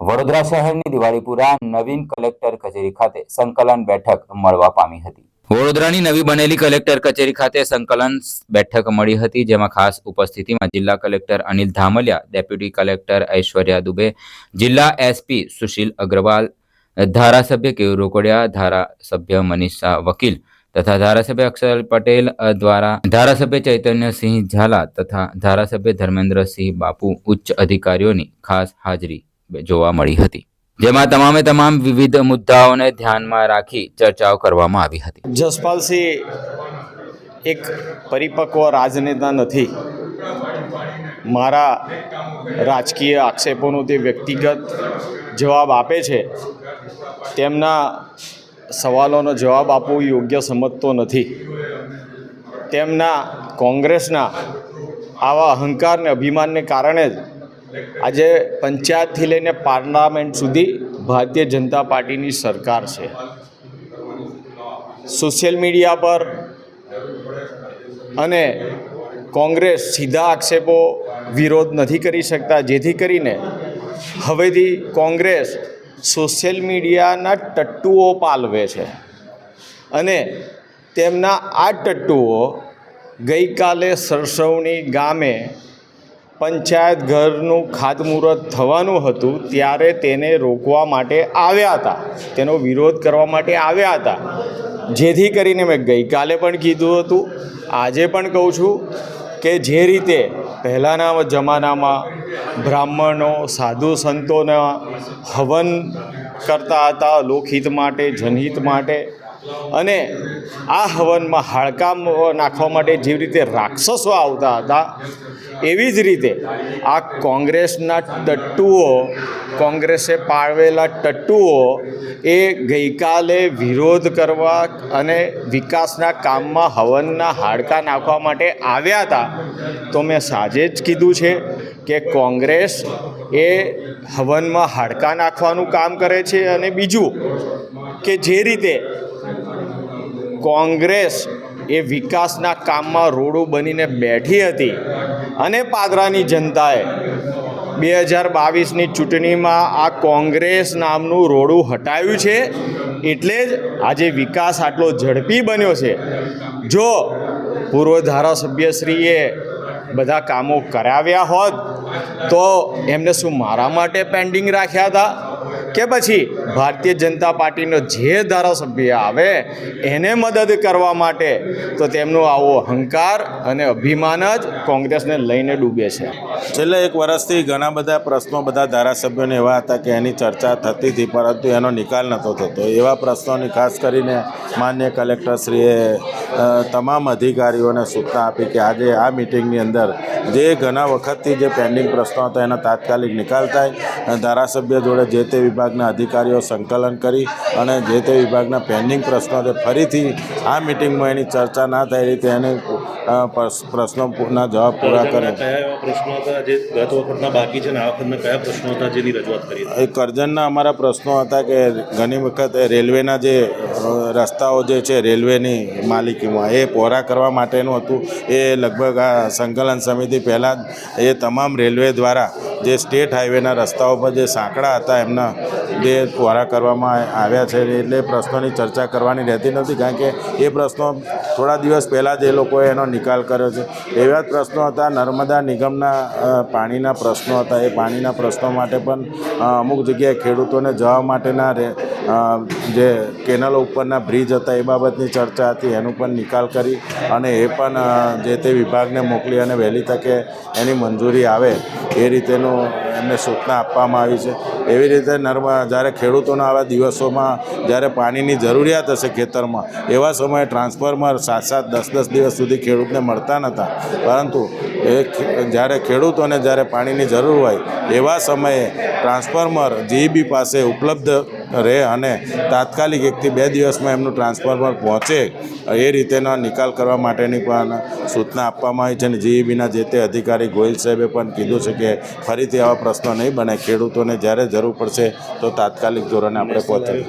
વડોદરા શહેરની દિવાળીપુરા નવીન કલેક્ટર કચેરી ખાતે સંકલન બેઠક મળવા પામી હતી. વડોદરાની નવી બનેલી કલેક્ટર કચેરી ખાતે સંકલન બેઠક મળી હતી, જેમાં ખાસ ઉપસ્થિતિમાં જિલ્લા collector Anil Dhamaliya, deputy collector Aishwarya Dubey, જિલ્લા એસપી સુશીલ અગ્રવાલ, ધારાસભ્ય કેયુ રોકડિયા, ધારાસભ્ય મનીષા વકીલ તથા ધારાસભ્ય અક્ષર પટેલ દ્વારા ધારાસભ્ય ચૈતન્યસિંહ ઝાલા તથા ધારાસભ્ય ધર્મેન્દ્રસિંહ બાપુ ઉચ્ચ અધિકારીઓની ખાસ હાજરી જોવા મળી હતી. જેમાં તમામે તમામ વિવિધ મુદ્દાઓને ધ્યાનમાં રાખી ચર્ચાઓ કરવામાં આવી હતી. જસપાલસિંહ એક પરિપક્વ રાજનેતા નથી. મારા રાજકીય આક્ષેપોનો તે વ્યક્તિગત જવાબ આપે છે. તેમના સવાલોનો જવાબ આપવો યોગ્ય સમજતો નથી. તેમના કોંગ્રેસના આવા અહંકાર અને અભિમાનને કારણે જ આજે પંચાયતથી લઈને પાર્લામેન્ટ સુધી ભારતીય જનતા પાર્ટીની સરકાર છે. સોશિયલ મીડિયા પર અને કોંગ્રેસ સીધા આક્ષેપો વિરોધ નથી કરી શકતા. જેથી કરીને હવેથી કોંગ્રેસ સોશિયલ મીડિયાના ટટ્ટુઓ પાલવે છે. અને તેમના આ ટટ્ટુઓ ગઈકાલે સરસવણી ગામે પંચાયત ઘરનું ખાતમુહૂર્ત થવાનું હતું ત્યારે તેને રોકવા માટે આવ્યા હતા. તેનો વિરોધ કરવા માટે આવ્યા હતા. જેથી કરીને મેં ગઈકાલે પણ કીધું હતું. આજે પણ કહું છું કે જે રીતે પહેલાંના જમાનામાં બ્રાહ્મણો, સાધુ સંતોના હવન કરતા હતા લોકહિત માટે, જનહિત માટે અને આ હવનમાં હાડકાં નાખવા માટે જેવી રીતે રાક્ષસો આવતા હતા એવી જ રીતે આ કોંગ્રેસના ટટ્ટુઓ, કોંગ્રેસે પાળવેલા ટટ્ટુઓ એ ગઈકાલે વિરોધ કરવા અને વિકાસના કામમાં હવનના હાડકાં નાખવા માટે આવ્યા હતા. તો મેં સાંજે જ કીધું છે કે કોંગ્રેસ એ હવનમાં હાડકાં નાખવાનું કામ કરે છે અને બીજું કે જે રીતે કોંગ્રેસ એ વિકાસના કામમાં રોડો બનીને બેઠી હતી અને પાદરાની જનતાએ બે હજાર બાવીસની ચૂંટણીમાં આ કોંગ્રેસ નામનું રોડું હટાવ્યું છે. એટલે જ આજે વિકાસ આટલો ઝડપી બન્યો છે. જો પૂર્વ ધારાસભ્યશ્રીએ બધા કામો કરાવ્યા હોત, તો એમને શું મારા માટે પેન્ડિંગ રાખ્યા હતા? કે પછી ભારતીય જનતા પાર્ટીનો જે ધારાસભ્ય આવે, એને મદદ કરવા માટે તો તેમનો આવો અહંકાર અને અભિમાન જ કોંગ્રેસને લઈને ડૂબે છે. છેલ્લા એક વર્ષથી ઘણા બધા પ્રશ્નો બધા ધારાસભ્યોને એવા હતા કે એની ચર્ચા થતી હતી, પરંતુ એનો નિકાલ નહોતો થતો. એવા પ્રશ્નોની ખાસ કરીને માન્ય કલેક્ટરશ્રીએ તમામ અધિકારીઓને સૂચના આપી કે આજે આ મિટિંગની અંદર જે ઘણા વખતથી જે પેન્ડિંગ પ્રશ્નો હતા એનો તાત્કાલિક નિકાલ થાય. ધારાસભ્ય જોડે જે તે વિભાગના અધિકારીઓ સંકલન કરી અને જે તે વિભાગના પેન્ડિંગ પ્રશ્નો છે, ફરીથી આ મિટિંગમાં એની ચર્ચા ના થાય રીતે એને પ્રશ્નોના જવાબ પૂરા કરે. કયા એવા પ્રશ્નો હતા જે ગત વખતના બાકી છે ને આ વખતના કયા પ્રશ્નો હતા જેની રજૂઆત કરી એ કરજણના અમારા પ્રશ્નો હતા કે ઘણી વખત રેલવેના જે રસ્તાઓ જે છે રેલવેની માલિકીમાં એ પહોરા કરવા માટેનું હતું. એ લગભગ આ સંકલન સમિતિ પહેલાં જ એ તમામ રેલવે દ્વારા જે સ્ટેટ હાઈવેના રસ્તાઓ પર જે સાંકડા હતા એમના જે પહોળા કરવામાં આવ્યા છે એટલે પ્રશ્નોની ચર્ચા કરવાની રહેતી નથી, કારણ કે એ પ્રશ્નો થોડા દિવસ પહેલાં જ એ લોકોએ એનો નિકાલ કર્યો છે. એવા જ પ્રશ્નો હતા, નર્મદા નિગમના પાણીના પ્રશ્નો હતા. એ પાણીના પ્રશ્નો માટે પણ અમુક જગ્યાએ ખેડૂતોને જવા માટેના જે કેનલો ઉપરના બ્રિજ હતા એ બાબતની ચર્ચા હતી. એનું પણ નિકાલ કરી અને એ પણ જે તે વિભાગને મોકલી અને વહેલી તકે એની મંજૂરી આવે એ રીતેનું એમને સૂચના આપવામાં આવી છે. એવી રીતે નર્મદા, જ્યારે ખેડૂતોના આવા દિવસોમાં જ્યારે પાણીની જરૂરિયાત હશે ખેતરમાં, એવા સમયે ટ્રાન્સફોર્મર સાત સાત દસ દસ દિવસ સુધી ખેડૂતને મળતા નહોતા. પરંતુ એ જ્યારે ખેડૂતોને જ્યારે પાણીની જરૂર હોય, એવા સમયે ટ્રાન્સફોર્મર જીઈબી પાસે ઉપલબ્ધ રહે અને તાત્કાલિક એકથી બે દિવસમાં એમનું ટ્રાન્સફોર્મર પહોંચે, એ રીતેનો નિકાલ કરવા માટેની પણ સૂચના આપવામાં આવી છે અને જીઈબીના જે તે અધિકારી ગોયલ સાહેબે પણ કીધું છે કે ફરીથી આવા પ્રશ્નો નહીં બને. ખેડૂતોને જ્યારે જરૂર પડશે તો તાત્કાલિક ધોરણે આપણે પહોંચે